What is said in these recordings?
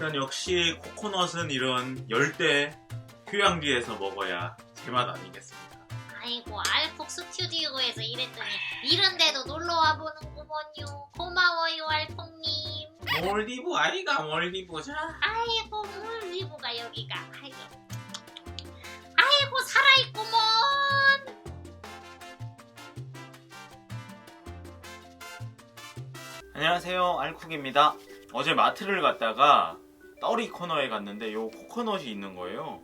일단 역시 코코넛은 이런 열대 휴양지에서 먹어야 제맛 아니겠습니까? 아이고 알폭 스튜디오에서 일했더니 이런데도 놀러 와 보는구먼요 고마워요 알폭님. 몰디브 아이가 몰디브자 아이고 물리부가 여기가. 아이고. 아이고 살아있구먼. 안녕하세요 알쿡입니다. 어제 마트를 갔다가 떠리 코너에 갔는데 요 코코넛이 있는 거예요.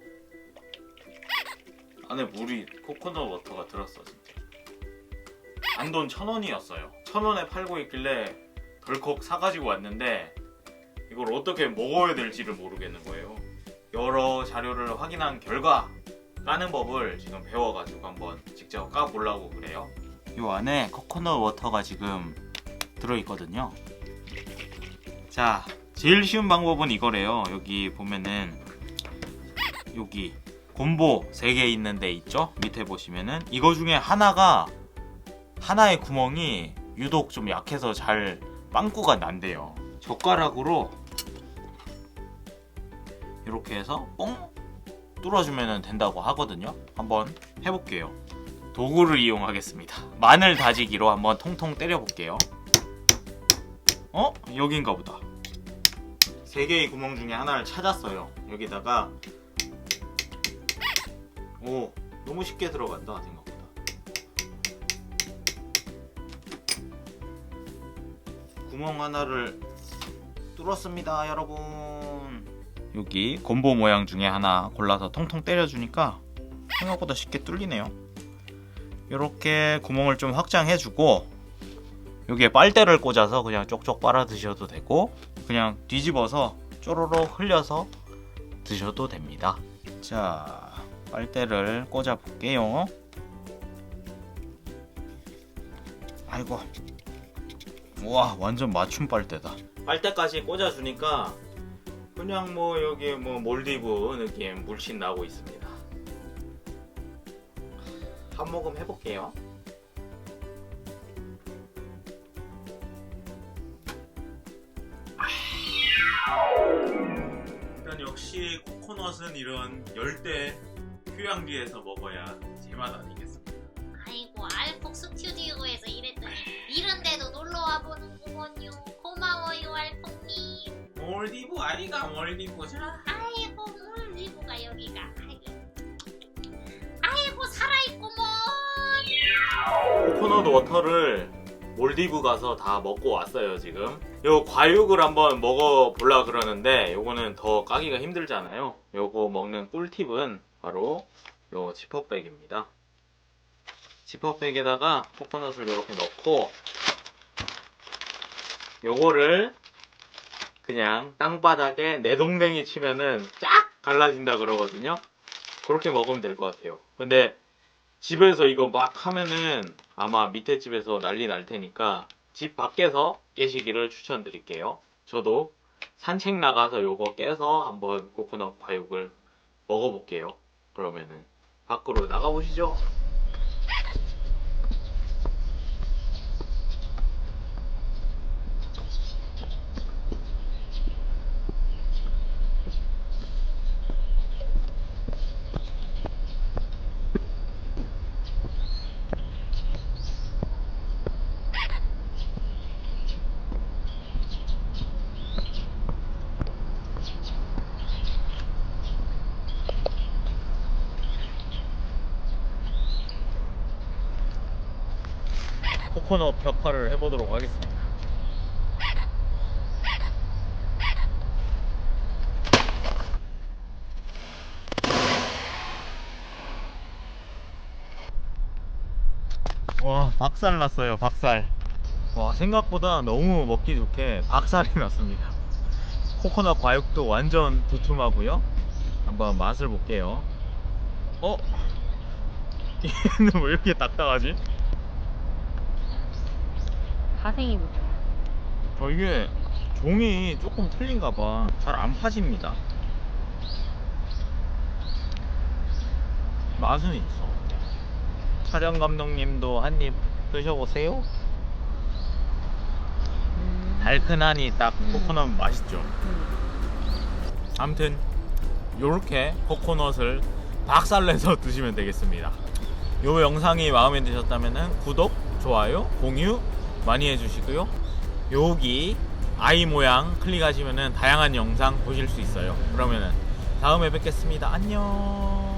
안에 물이 코코넛 워터가 들었어 진짜. 안돈 천 원이었어요. 천 원에 팔고 있길래 덜컥 사가지고 왔는데 이걸 어떻게 먹어야 될지를 모르겠는 거예요. 여러 자료를 확인한 결과 까는 법을 지금 배워가지고 한번 직접 까보려고 그래요. 요 안에 코코넛 워터가 지금 들어있거든요. 자, 제일 쉬운 방법은 이거래요. 여기 보면은 여기 곰보 3개 있는 데 있죠? 밑에 보시면은 이거 중에 하나가 하나의 구멍이 유독 좀 약해서 잘 빵꾸가 난대요. 젓가락으로 이렇게 해서 뽕 뚫어주면 된다고 하거든요. 한번 해볼게요. 도구를 이용하겠습니다. 마늘 다지기로 한번 통통 때려볼게요. 어? 여긴가 보다. 세 개의 구멍 중에 하나를 찾았어요. 여기다가 오 너무 쉽게 들어간다 생각보다. 구멍 하나를 뚫었습니다, 여러분. 여기 곰보 모양 중에 하나 골라서 통통 때려주니까 생각보다 쉽게 뚫리네요. 이렇게 구멍을 좀 확장해주고 여기에 빨대를 꽂아서 그냥 쪽쪽 빨아 드셔도 되고 그냥 뒤집어서 쪼로록 흘려서 드셔도 됩니다. 자, 빨대를 꽂아 볼게요. 아이고. 와, 완전 맞춤 빨대다. 빨대까지 꽂아 주니까 그냥 뭐 여기 뭐 몰디브 느낌 물씬 나고 있습니다. 한 모금 해볼게요. 일단 역시 코코넛은 이런 열대 휴양지에서 먹어야 제맛 아니겠습니까? 아이고 알폭 스튜디오에서 일했더니 이런데도 놀러 와 보는 구먼요 고마워요 알폭님. 몰디브 아이가 몰디브자 아이고 물리부가 여기가. 아이고. 아이고 살아있구먼 코코넛 워터를 몰디브 가서 다 먹고 왔어요 지금. 요 과육을 한번 먹어보려 그러는데 요거는 더 까기가 힘들잖아요. 요거 먹는 꿀팁은 바로 요 지퍼백입니다. 지퍼백에다가 코코넛을 이렇게 넣고 요거를 그냥 땅바닥에 내동댕이 치면은 쫙 갈라진다 그러거든요. 그렇게 먹으면 될 것 같아요. 근데 집에서 이거 막 하면은 아마 밑에 집에서 난리 날 테니까 집 밖에서 깨시기를 추천드릴게요. 저도 산책 나가서 요거 깨서 한번 코코넛 과육을 먹어볼게요. 그러면은 밖으로 나가보시죠. 코코넛 벽화를 해보도록 하겠습니다. 와 박살 났어요 박살 와 생각보다 너무 먹기 좋게 박살이 났습니다 코코넛 과육도 완전 두툼하고요 한번 맛을 볼게요 어? 얘는 왜 이렇게 딱딱하지? 가생이 어, 이게 종이 조금 틀린가 봐. 잘 안 파집니다. 맛은 있어. 촬영 감독님도 한 입 드셔보세요. 달큰하니 딱 코코넛 맛있죠. 아무튼 요렇게 코코넛을 박살내서 드시면 되겠습니다. 요 영상이 마음에 드셨다면 구독, 좋아요, 공유 많이 해주시고요. 여기 아이 모양 클릭하시면 다양한 영상 보실 수 있어요. 그러면은 다음에 뵙겠습니다. 안녕.